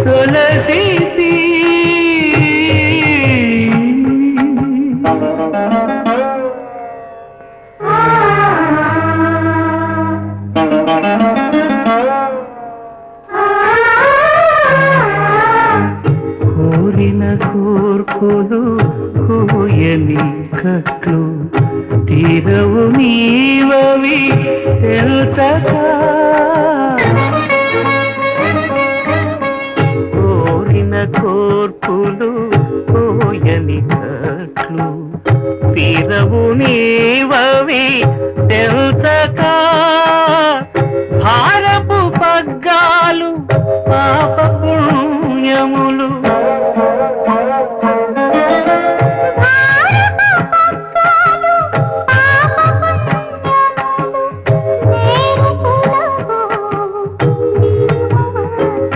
సొలసితి కోరిన కోర్పులు కోయని కట్లు తీరవు నీవవి తెలుసక కోర్పులు కోయని కట్లు. తీరవు నీవవి తెలుసక భారపు పగ్గాలు పాపపుణ్యములు.